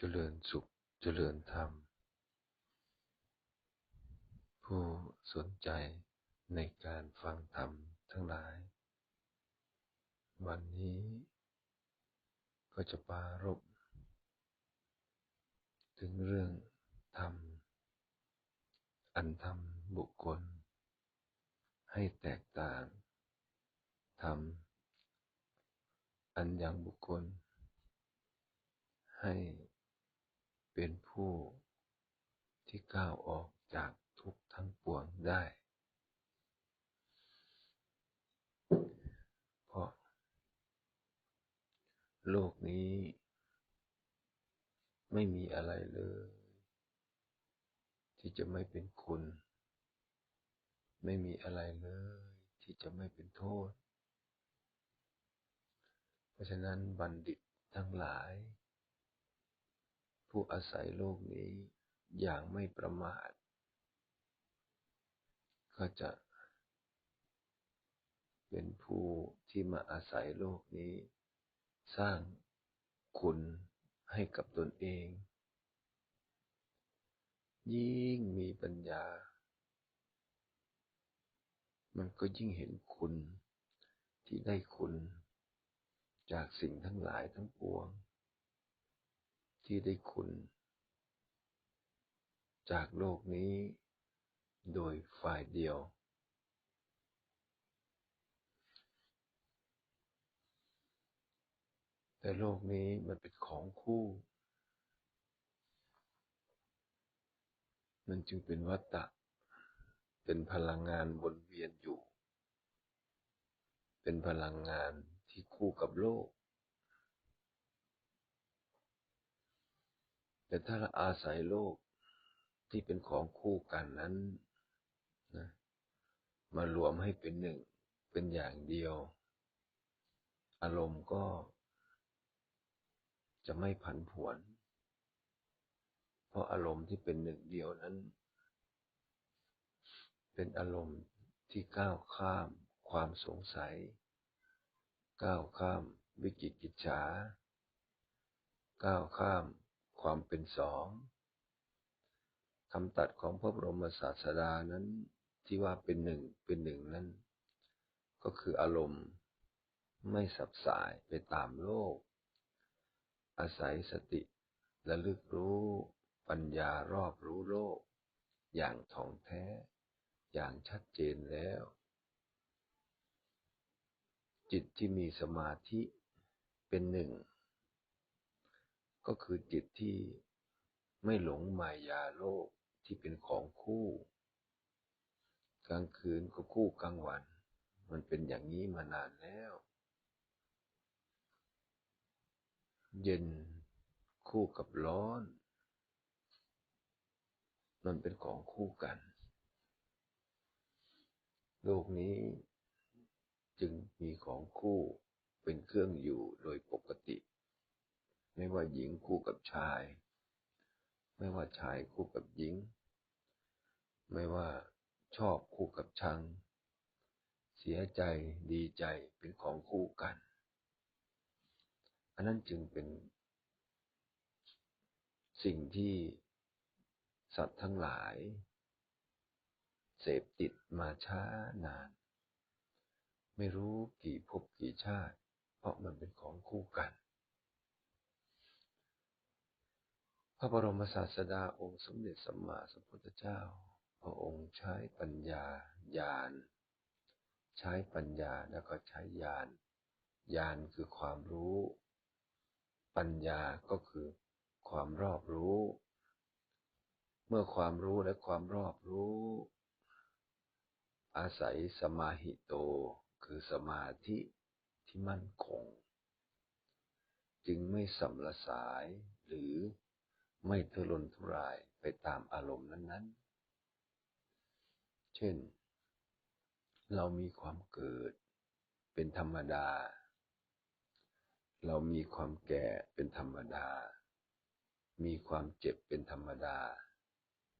เจริญสุข เจริญธรรม ผู้สนใจในการฟังธรรมทั้งหลาย วันนี้ก็จะปารบถึงเรื่องธรรม อันทำบุคคล ให้แตกต่างธรรมอันยังบุคคล ให้ เป็นผู้ที่ก้าวออกจากทุกทั้งปวงได้ เพราะ โลกนี้ ไม่มีอะไรเลย ที่จะไม่เป็นคุณ ไม่มีอะไรเลย ที่จะไม่เป็นโทษ เพราะฉะนั้นบัณฑิตทั้งหลาย ผู้อาศัยโลกนี้อย่างไม่ประมาท ก็จะเป็นผู้ที่มาอาศัยโลกนี้ สร้างคุณให้กับตนเอง ยิ่งมีปัญญา มันก็ยิ่งเห็นคุณที่ได้คุณ จากสิ่งทั้งหลายทั้งปวง ที่ได้คุณ จากโลกนี้โดยฝ่ายเดียว แต่โลกนี้มันเป็นของคู่ มันจึงเป็นวัตตะ เป็นพลังงานวนเวียนอยู่ เป็นพลังงานที่คู่กับโลก แต่ถ้าเราอาศัยโลกที่เป็นของคู่กันนั้นนะมารวมให้เป็นหนึ่งเป็นอย่างเดียว อารมณ์ก็จะไม่ผันผวน เพราะอารมณ์ที่เป็นหนึ่งเดียวนั้น เป็นอารมณ์ที่ก้าวข้ามความสงสัย ก้าวข้ามวิจิกิจฉา ก้าวข้าม ความเป็นสองคำตัดของพระบรมศาสดานั้นที่ว่าเป็นหนึ่งเป็นหนึ่งนั้น ก็คืออารมณ์ไม่สับสายไปตามโลก อาศัยสติระลึกรู้ปัญญารอบรู้โลก อย่างท่องแท้ อย่างชัดเจนแล้ว จิตที่มีสมาธิเป็นหนึ่ง ก็คือจิตที่ไม่หลงมายาโลกที่เป็นของคู่ กลางคืนก็คู่กลางวัน มันเป็นอย่างนี้มานานแล้ว เย็นคู่กับร้อน มันเป็นของคู่กัน โลกนี้จึงมีของคู่เป็นเครื่องอยู่โดยปกติ ไม่ว่าหญิงคู่กับชาย ไม่ว่าชายคู่กับหญิง ไม่ว่าชอบคู่กับชัง เสียใจดีใจเป็นของคู่กัน อันนั้นจึงเป็นสิ่งที่สัตว์ทั้งหลาย เสพติดมาช้านาน ไม่รู้กี่ภพกี่ชาติ เพราะมันเป็นของคู่กัน พระบรมศาสดาองค์สมเด็จสัมมาสัมพุทธเจ้า พระองค์ใช้ปัญญาญาณ ใช้ปัญญาแล้วก็ใช้ญาณญาณคือความรู้ ปัญญาก็คือความรอบรู้ เมื่อความรู้และความรอบรู้ อาศัยสมาหิโต คือสมาธิที่มั่นคง จึงไม่สัมละสายหรือ ไม่ทุรนทุรายไปตามอารมณ์นั้น ๆ เช่น เรามีความเกิดเป็นธรรมดา เรามีความแก่เป็นธรรมดา มีความเจ็บเป็นธรรมดา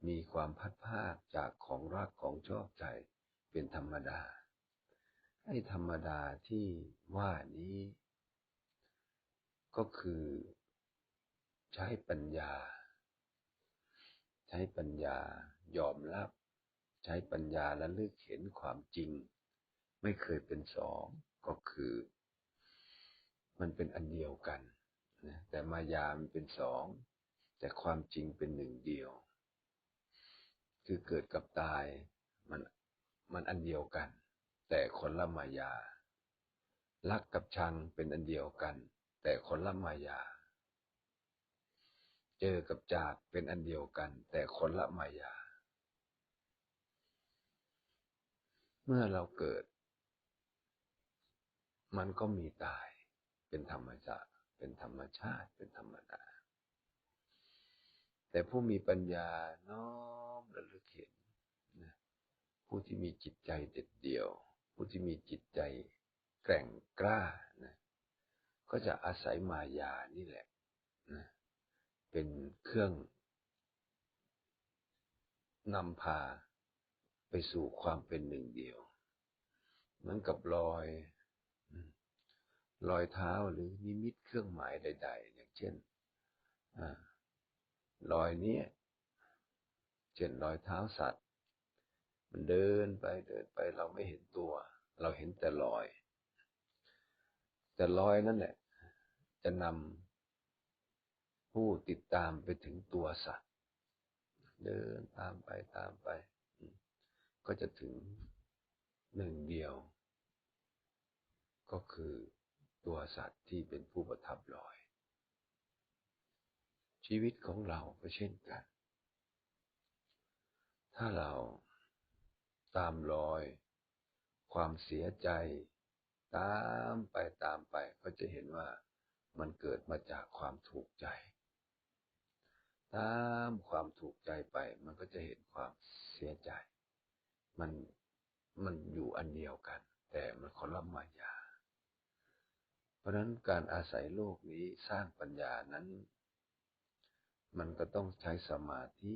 มีความพัดภาคจากของรักของชอบใจเป็นธรรมดา ไอ้ธรรมดาที่ว่านี้ ก็คือใช้ปัญญา ใช้ปัญญายอมรับ ใช้ปัญญาและเลึกเห็นความจริง ไม่เคยเป็นสองก็คือ มันเป็นอันเดียวกันนะแต่มายามันเป็นสองแต่ความจริงเป็นหนึ่งเดียว คือเกิดกับตายมันมันอันเดียวกัน แต่คนละมายารักกับชังเป็นอันเดียวกัน แต่คนละมายา เจอกับจากเป็นอันเดียวกัน แต่คนละมายา เมื่อเราเกิด มันก็มีตาย เป็นธรรมชาติเป็นธรรมชาติ เป็นธรรมดา แต่ผู้มีปัญญาน้อมระลึกเห็นนะผู้ที่มีจิตใจเด็ดเดี่ยว ผู้ที่มีจิตใจแกร่งกล้านะก็จะอาศัยมายานี่แหละนะ เป็นเครื่องนำพาไปสู่ความเป็นหนึ่งเดียวเหมือนกับรอยรอยเท้าหรือนิมิตเครื่องหมายใด ๆ อย่างเช่นรอยนี้เช่นรอยเท้าสัตว์ มันเดินไปเดินไปเราไม่เห็นตัว เราเห็นแต่รอย แต่รอยนั่นแหละ จะนำ ผู้ติดตามไปถึงตัวสัตว์ เดินตามไปตามไป ก็จะถึงหนึ่งเดียว ก็คือตัวสัตว์ที่เป็นผู้ประทับรอย ชีวิตของเราก็เช่นกัน ถ้าเราตามรอย ความเสียใจ ตามไปตามไปก็จะเห็นว่ามันเกิดมาจากความถูกใจ ตามความถูกใจไป มันก็จะเห็นความเสียใจ มันมันอยู่อันเดียวกัน แต่มันคนละมายา เพราะนั้นการอาศัยโลกนี้สร้างปัญญานั้น มันก็ต้องใช้สมาธิ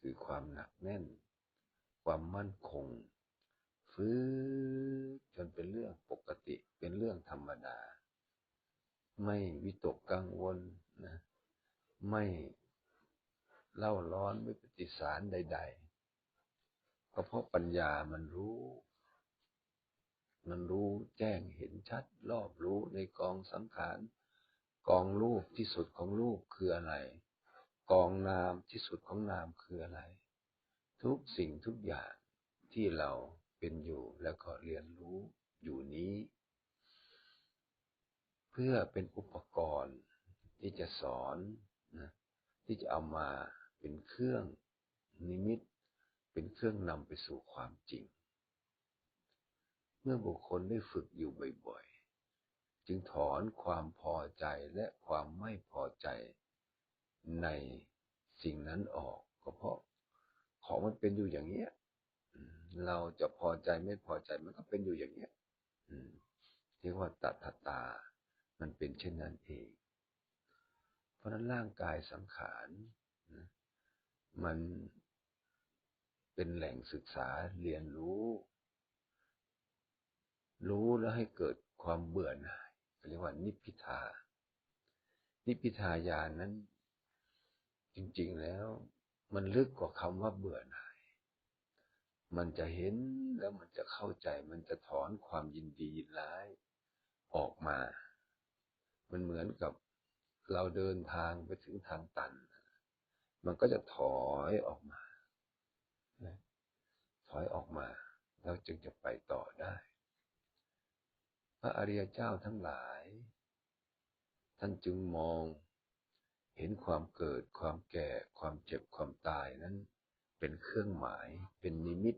คือความหนักแน่น ความมั่นคงฟื้นจนเป็นเรื่องปกติเป็นเรื่องธรรมดา ไม่วิตกกังวลนะ ไม่ เล่าร้อนไม่ปฏิสารใด ๆ ก็เพราะปัญญามันรู้ มันรู้แจ้งเห็นชัด รอบรู้ในกองสังขาร กองรูปที่สุดของรูปคืออะไร กองนามที่สุดของนามคืออะไร ทุกสิ่งทุกอย่างที่เราเป็นอยู่แล้วก็เรียนรู้อยู่นี้ เพื่อเป็นอุปกรณ์ที่จะสอนนะที่จะเอามา เป็นเครื่องนิมิต เป็นเครื่องนำไปสู่ความจริง เมื่อบุคคลได้ฝึกอยู่บ่อยๆ จึงถอนความพอใจและความไม่พอใจในสิ่งนั้นออกก็เพราะของมันเป็นอยู่อย่างเนี้ยเราจะพอใจไม่พอใจมันก็เป็นอยู่อย่างเนี้ยเรียกว่าตัทตา มันเป็นเช่นนั้นเอง เพราะนั้นร่างกายสังขาร มันเป็นแหล่งศึกษาเรียนรู้ รู้แล้วให้เกิดความเบื่อหน่ายเรียกว่านิพพิทา นิพพิทายานนั้น จริง ๆแล้ว มันลึกกว่าคำว่าเบื่อหน่าย มันจะเห็นแล้วมันจะเข้าใจ มันจะถอนความยินดียินร้ายออกมา มันเหมือนกับเราเดินทางไปถึงทางตัน มันก็จะถอยออกมาถอยออกมา แล้วจึงจะไปต่อได้ พระอริยเจ้าทั้งหลาย ท่านจึงมอง เห็นความเกิด ความแก่ ความเจ็บ ความตายนั้น เป็นเครื่องหมาย เป็นนิมิต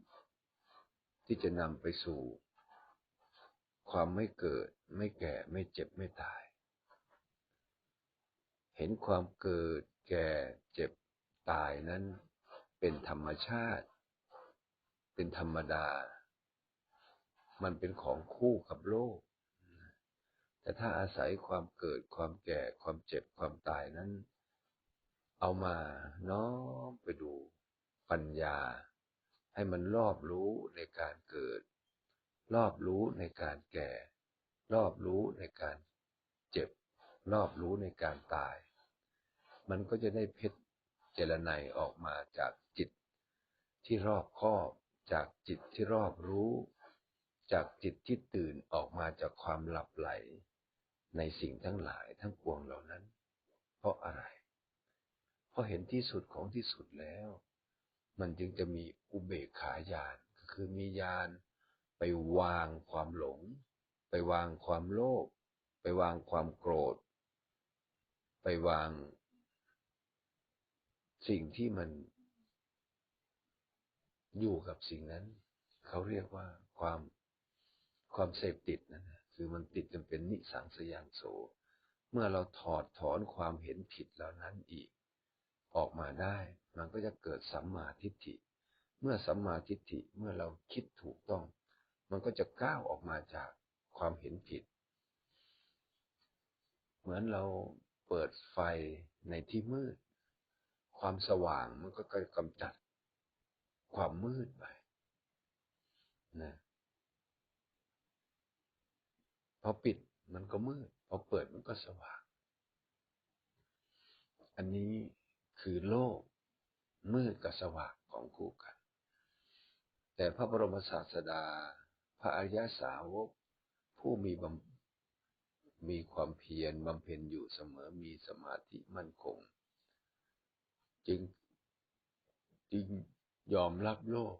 ที่จะนำไปสู่ ความไม่เกิด ไม่แก่ ไม่เจ็บ ไม่ตาย เห็นความเกิด แก่ เจ็บ ตายนั้นเป็นธรรมชาติ เป็นธรรมดา มันเป็นของคู่กับโลก แต่ถ้าอาศัยความเกิดความแก่ความเจ็บความตายนั้น เอามาน้อมไปดูปัญญา ให้มันรอบรู้ในการเกิด รอบรู้ในการแก่ รอบรู้ในการเจ็บ รอบรู้ในการตาย มันก็จะได้เพชร เจรไนยออกมาจากจิตที่รอบคอบจากจิตที่รอบรู้ จากจิตที่ตื่นออกมาจากความหลับไหล ในสิ่งทั้งหลายทั้งปวงเหล่านั้น เพราะอะไร เพราะเห็นที่สุดของที่สุดแล้ว มันจึงจะมีอุเบกขาญาณก็คือมีญาณไปวางความหลง ไปวางความโลภไปวางความโกรธ ไปวาง สิ่งที่มันอยู่กับสิ่งนั้น เขาเรียกว่าความความเสพติดนั่นนะคือมันติดจนเป็นนิสังสยานโส เมื่อเราถอดถอนความเห็นผิดเหล่านั้นอีก ออกมาได้ มันก็จะเกิดสัมมาทิฏฐิ เมื่อสัมมาทิฏฐิเมื่อเราคิดถูกต้อง มันก็จะก้าวออกมาจากความเห็นผิด เหมือนเราเปิดไฟในที่มืด ความสว่างมันก็กำจัดความมืดไปนะพอปิดมันก็มืด พอเปิดมันก็สว่าง อันนี้คือโลกมืดกับสว่างของคู่กัน แต่พระบรมศาสดา พระอริยสาวก ผู้มีบมีความเพียรบำเพ็ญอยู่เสมอมีสมาธิมั่นคง จึงจึงยอมรับโลก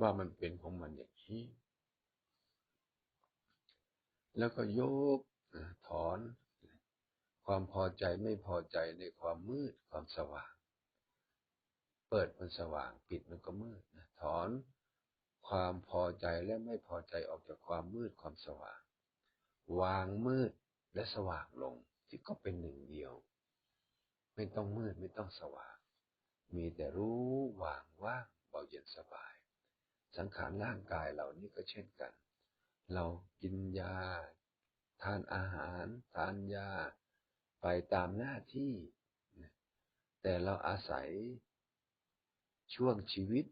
ว่ามันเป็นของมันอย่างนี้ แล้วก็ยกถอนความพอใจไม่พอใจในความมืดความสว่าง เปิดมันสว่างปิดมันก็มืดถอนความพอใจและไม่พอใจออกจากความมืดความสว่าง วางมืดและสว่างลงที่ก็เป็นหนึ่งเดียว ไม่ต้องมืดไม่ต้องสว่าง มีแต่รู้วางว่างเบาเย็นสบาย สังขารร่างกายเหล่านี้ก็เช่นกัน เรากินยา ทานอาหาร ทานยา ไปตามหน้าที่ แต่เราอาศัยช่วงชีวิต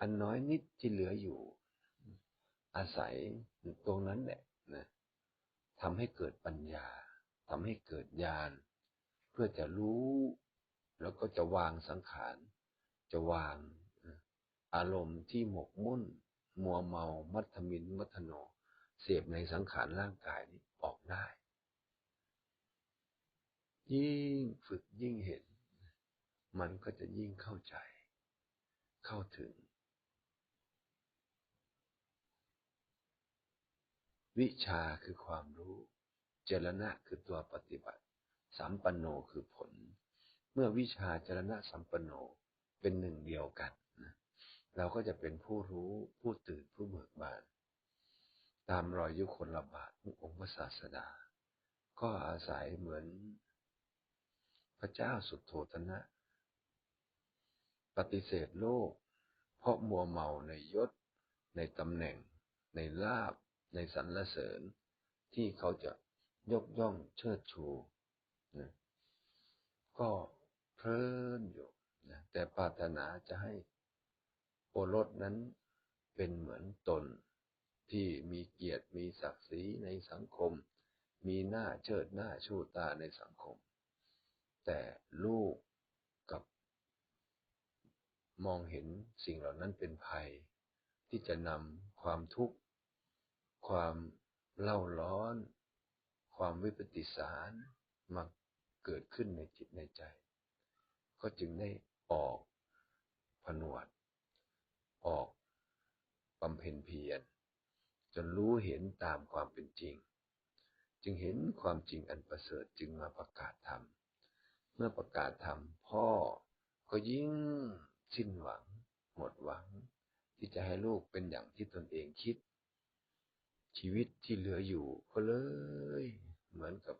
อันน้อยนิดที่เหลืออยู่ อาศัยตรงนั้นแหละนะทำให้เกิดปัญญาทำให้เกิดญาณ เพื่อจะรู้ แล้วก็จะวางสังขาร จะวางอารมณ์ที่หมกมุ่น มัวเมา มัทมิน มัทโน เสพในสังขารร่างกายนี้ออกได้ ยิ่งฝึกยิ่งเห็น มันก็จะยิ่งเข้าใจ เข้าถึง วิชาคือความรู้ เจรณะคือตัวปฏิบัติ สัมปันโนคือผล เมื่อวิชาจรณะสัมปันโนเป็นหนึ่งเดียวกันเราก็จะเป็นผู้รู้ผู้ตื่นผู้เบิกบาน ตามรอยยุคนละบาทขององค์พระศาสดา ก็อาศัยเหมือนพระเจ้าสุดโทตนะ ปฏิเสธโลก เพราะมัวเมาในยศ ในตำแหน่ง ในลาบ ในสรรเสริญ ที่เขาจะยกย่องเชิดชู ก็เพลินอยู่นะแต่ปรารถนาจะให้โอรสนั้นเป็นเหมือนตนที่มีเกียรติมีศักดิ์ศรีในสังคม มีหน้าเชิดหน้าชูตาในสังคม แต่ลูกกับมองเห็นสิ่งเหล่านั้นเป็นภัย ที่จะนำความทุกข์ ความเล่าร้อน ความวิปฏิสารมา เกิดขึ้นในจิตในใจ ก็จึงได้ออกผนวด ออกบำเพ็ญเพียรจนรู้เห็นตามความเป็นจริง จึงเห็นความจริงอันประเสริฐจึงมาประกาศธรรม เมื่อประกาศธรรมพ่อก็ยิ่งสิ้นหวัง หมดหวัง ที่จะให้ลูกเป็นอย่างที่ตนเองคิด ชีวิตที่เหลืออยู่ก็เลย เหมือนกับ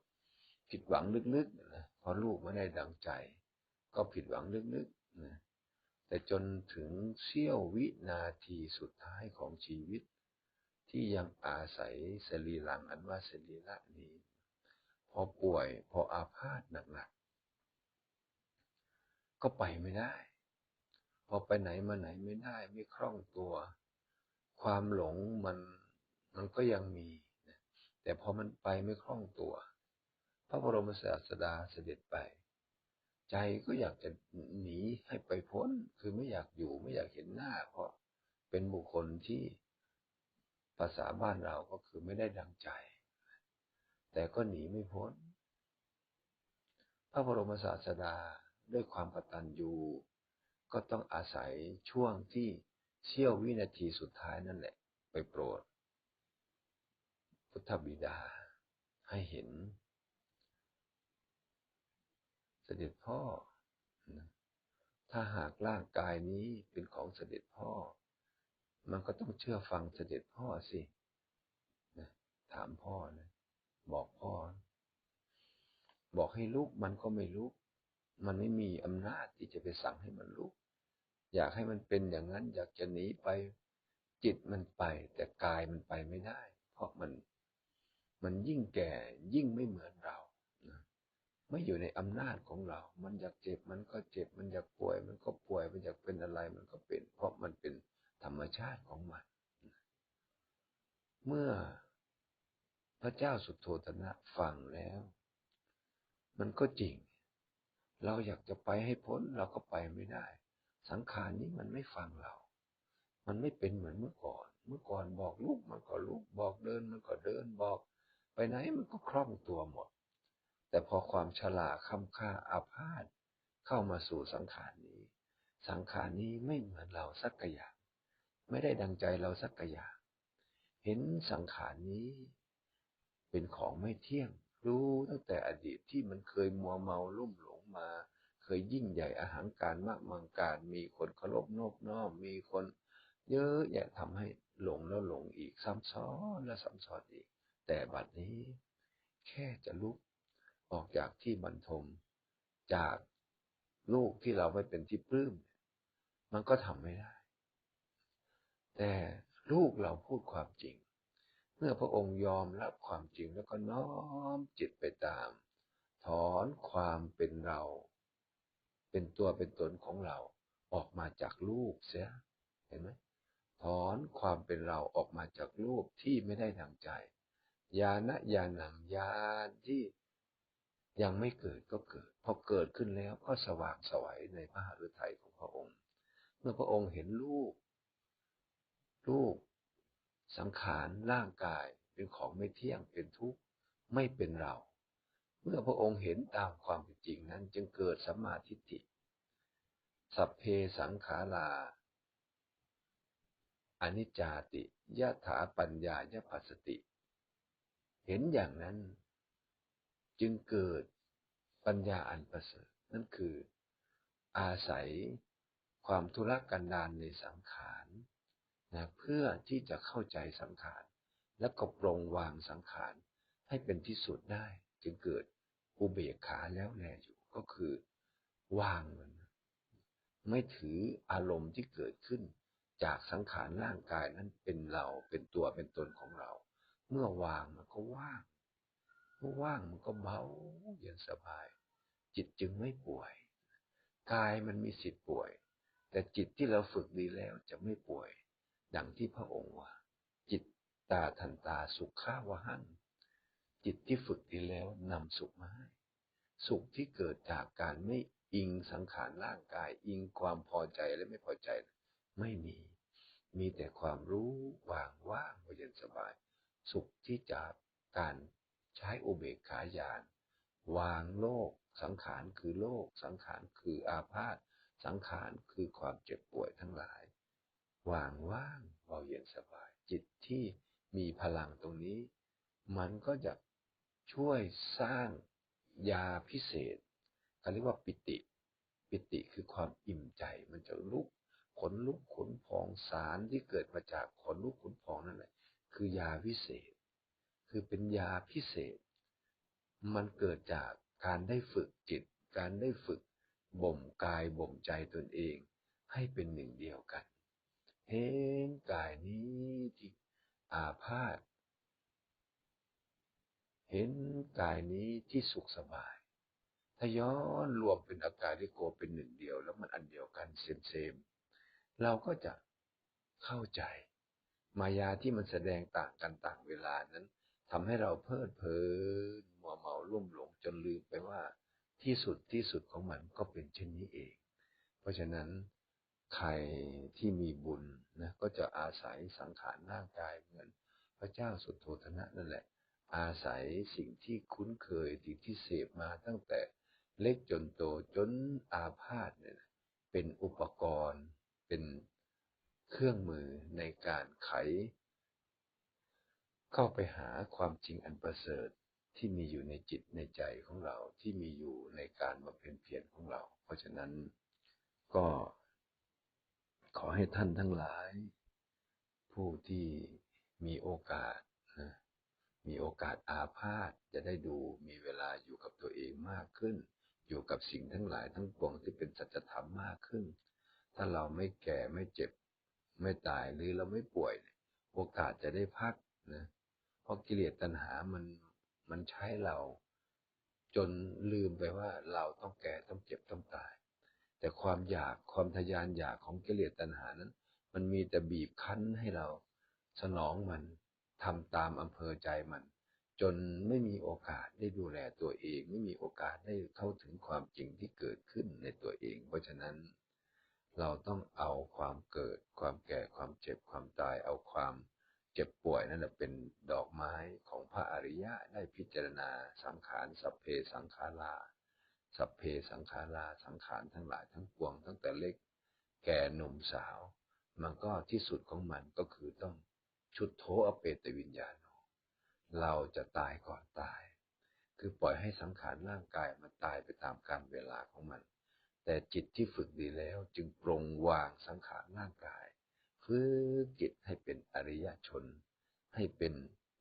ผิดหวังลึกๆนะพอลูกไม่ได้ดังใจ ก็ผิดหวังลึกๆนะแต่จนถึงเสี้ยววินาทีสุดท้ายของชีวิต ที่ยังอาศัยสรีรังอันว่าสรีระนี้ พอป่วยพออาพาธหนักๆก็ไปไม่ได้ พอไปไหนมาไหนไม่ได้ไม่คล่องตัว ความหลงมันมันก็ยังมี แต่พอมันไปไม่คล่องตัว ระบรมศาสดาเสด็จไป ใจก็อยากจะหนีให้ไปพ้น คือไม่อยากอยู่ไม่อยากเห็นหน้า เพราะเป็นบุคคลที่ภาษาบ้านเราก็คือไม่ได้ดังใจ แต่ก็หนีไม่พ้น พระบรมศาสดาด้วยความกตัญญูก็ต้องอาศัยช่วงที่เชี่ยววินาทีสุดท้ายนั่นแหละ ไปโปรด พุทธบิดาให้เห็น ด็จพ่อถ้าหากร่างกายนี้เป็นของเสด็จพ่อ มันก็ต้องเชื่อฟังเสด็จพ่อสินะถามพ่อนะบอกพ่อ บอกให้ลุกมันก็ไม่ลุก มันไม่มีอำนาจที่จะไปสั่งให้มันลุก อยากให้มันเป็นอย่างนั้น อยากจะหนีไป จิตมันไป แต่กายมันไปไม่ได้ เพราะมัน มันยิ่งแก่ยิ่งไม่เหมือนเรา ไม่อยู่ในอำนาจของเรา มันอยากเจ็บมันก็เจ็บ มันอยากป่วย มันก็ป่วย มันอยากเป็นอะไร มันก็เป็น เพราะมันเป็นธรรมชาติของมัน เมื่อพระเจ้าสุโธทนะฟังแล้ว มันก็จริง เราอยากจะไปให้พ้นเราก็ไปไม่ได้ สังขารนี้มันไม่ฟังเรา มันไม่เป็นเหมือนเมื่อก่อน เมื่อก่อนบอกลุกมันก็ลุกบอกเดินมันก็เดินบอก ไปไหนมันก็คล่องตัวหมด แต่พอความฉลาดค่ำค่าอาพาธเข้ามาสู่สังขารนี้ สังขารนี้ไม่เหมือนเราสักอย่าง ไม่ได้ดังใจเราสักอย่าง เห็นสังขารนี้ เป็นของไม่เที่ยง รู้ตั้งแต่อดีตที่มันเคยมัวเมาลุ่มหลงมา เคยยิ่งใหญ่อาหารการมากมังการ มีคนเคารพนอบน้อม มีคนเยอะแยะทำให้หลงแล้วหลงอีกซ้ำซ้อนและซ้ำซ้อนอีก แต่บัดนี้ แค่จะลุก ออกจากที่บรรทม จากลูกที่เราไม่เป็นที่ปลื้ม มันก็ทำไม่ได้ แต่ลูกเราพูดความจริง เมื่อพระองค์ยอมรับความจริงแล้วก็น้อมจิตไปตาม ถอนความเป็นเรา เป็นตัวเป็นตนของเราออกมาจากรูปเสีย เห็นไหมถอนความเป็นเราออกมาจากรูปที่ไม่ได้ดังใจญาณญาณังญาณที่ ยังไม่เกิดก็เกิด พอเกิดขึ้นแล้วก็สว่างสวัยในพระฤทัยของพระองค์ เมื่อพระองค์เห็นรูป รูป สังขารร่างกายเป็นของไม่เที่ยงเป็นทุกข์ไม่เป็นเรา เมื่อพระองค์เห็นตามความเป็นจริงนั้นจึงเกิดสัมมาทิฏฐิ สัพเพสังขาราอนิจจาติยะถาปัญญายะปัสสติ เห็นอย่างนั้น จึงเกิดปัญญาอันประเสริฐนั่นคือ อาศัยความทุรกันดารในสังขารนะเพื่อที่จะเข้าใจสังขาร และก็ปรงวางสังขารให้เป็นที่สุดได้ จึงเกิดอุเบกขาแล้วแลอยู่ก็คือวางมัน ไม่ถืออารมณ์ที่เกิดขึ้น จากสังขารร่างกายนั้นเป็นเราเป็นตัวเป็นตนของเรา เมื่อวางมันก็ว่าง ว่างมันก็เบาเย็นสบาย จิตจึงไม่ป่วยกายมันมีสิทธิ์ป่วย แต่จิตที่เราฝึกดีแล้วจะไม่ป่วย ดังที่พระองค์ว่า จิตตาทันตาสุขข้าวหันจิตที่ฝึกดีแล้วนำสุขมาให้สุขที่เกิดจากการไม่อิงสังขารร่างกาย อิงความพอใจและไม่พอใจ ไม่มี มีแต่ความรู้วางว่างเย็นสบาย สุขที่จากการ ใช้อุเบกขาญาณวางโลก สังขารคือโลก สังขารคืออาพาธสังขารคือความเจ็บป่วยทั้งหลาย วางว่างเบาเย็นสบาย จิตที่มีพลังตรงนี้ มันก็จะช่วยสร้างยาพิเศษเขาเรียกว่าปิติ ปิติคือความอิ่มใจมันจะลุกขนลุกขนพองสารที่เกิดมาจากขนลุกขนพองนั่นแหละคือยาพิเศษ คือเป็นยาพิเศษ มันเกิดจากการได้ฝึกจิต การได้ฝึกบ่มกายบ่มใจตนเอง ให้เป็นหนึ่งเดียวกัน เห็นกายนี้ที่อาพาธเห็นกายนี้ที่สุขสบาย ถ้าย้อนรวมเป็นอาการที่โกเป็นหนึ่งเดียว แล้วมันอันเดียวกันเซมเซม เราก็จะเข้าใจ มายาที่มันแสดงต่างกันต่างเวลานั้น ทำให้เราเพลิดเพลินมัวเมาลุ่มหลงจนลืมไปว่าที่สุดที่สุดของมันก็เป็นเช่นนี้เอง เพราะฉะนั้นใครที่มีบุญนะก็จะอาศัยสังขารร่างกายเหมือนพระเจ้าสุโธธนะนั่นแหละ อาศัยสิ่งที่คุ้นเคยสิ่งที่เสพมาตั้งแต่เล็กจนโตจนอาพาธเนี่ยเป็นอุปกรณ์เป็นเครื่องมือในการไข เข้าไปหาความจริงอันประเสริฐที่มีอยู่ในจิตในใจของเราที่มีอยู่ในการบำเพ็ญเพียรของเรา เพราะฉะนั้นก็ขอให้ท่านทั้งหลาย ผู้ที่มีโอกาสนะมีโอกาสอาพาธจะได้ดูมีเวลาอยู่กับตัวเองมากขึ้น อยู่กับสิ่งทั้งหลายทั้งปวงที่เป็นสัจธรรมมากขึ้น ถ้าเราไม่แก่ไม่เจ็บ ไม่ตายหรือเราไม่ป่วย โอกาสจะได้พักนะ ราะกิเลสตัณหามันมันใช้เรา จนลืมไปว่าเราต้องแก่ต้องเจ็บต้องตาย แต่ความอยากความทยานอยากของกิเลสตัณหานั้น มันมีแต่บีบคั้นให้เราสนองมันทำตามอำเภอใจมัน จนไม่มีโอกาสได้ดูแลตัวเอง ไม่มีโอกาสได้เข้าถึงความจริงที่เกิดขึ้นในตัวเอง เพราะฉะนั้น เราต้องเอาความเกิด ความแก่ความเจ็บความตายเอาความ เจ็บป่วยนั่นแหละเป็นดอกไม้ของพระอริยะได้พิจารณาสังขารสัพเพสังขาราสัพเพสังขาราสังขารทั้งหลายทั้งปวงตั้งแต่เล็ก แก่หนุ่มสาว มันก็ที่สุดของมันก็คือต้องชุดโทอเปตวิญญาณเราจะตายก่อนตาย คือปล่อยให้สังขารร่างกายมันตายไปตามกาลเวลาของมัน แต่จิตที่ฝึกดีแล้วจึงปรงวางสังขารร่างกายึกจิตให้เป็นอริยชน ให้เป็น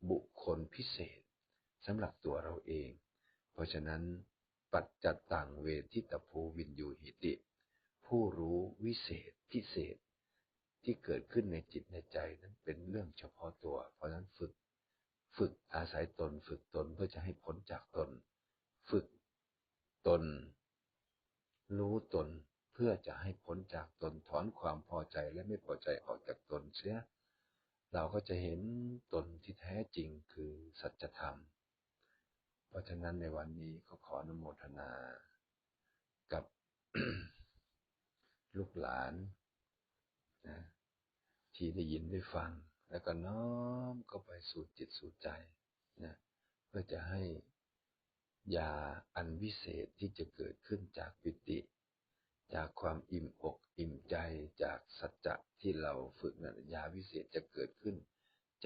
บุคคลพิเศษสำหรับตัวเราเอง เพราะฉะนั้นปัจจัตตังเวทิตภูวินยูหิติ ผู้รู้วิเศษพิเศษ ที่เกิดขึ้นในจิตในใจนั้นเป็นเรื่องเฉพาะตัว เพราะฉะนั้นฝึก ฝึกอาศัยตน ฝึกตนเพื่อจะให้พ้นจากตน ฝึกตน รู้ตน พื่อจะให้พ้นจากตนถอนความพอใจและไม่พอใจออกจากตนเสีย เราก็จะเห็นตนที่แท้จริงคือสัจธรรม เพราะฉะนั้นในวันนี้ก็ขออนุโมทนา กับลูกหลานนะที่ได้ยินได้ฟัง แล้วก็น้อมก็ไปสู่จิตสู่ใจนะเพื่อจะให้ยาอันวิเศษที่จะเกิดขึ้นจากปิติ จากความอิ่มอกอิ่มใจจากสัจจะที่เราฝึกนั้นยาวิเศษจะเกิดขึ้น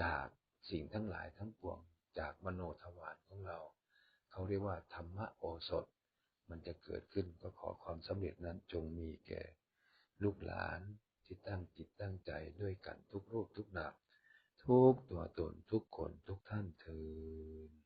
จากสิ่งทั้งหลายทั้งปวง จากมโนทวารของเรา เขาเรียกว่าธรรมโอสถ มันจะเกิดขึ้นก็ขอความสำเร็จนั้นจงมีแก่ ลูกหลานที่ตั้งจิตตั้งใจด้วยกันทุกรูปทุกนามทุกตัวตนทุกคนทุกท่านเทิน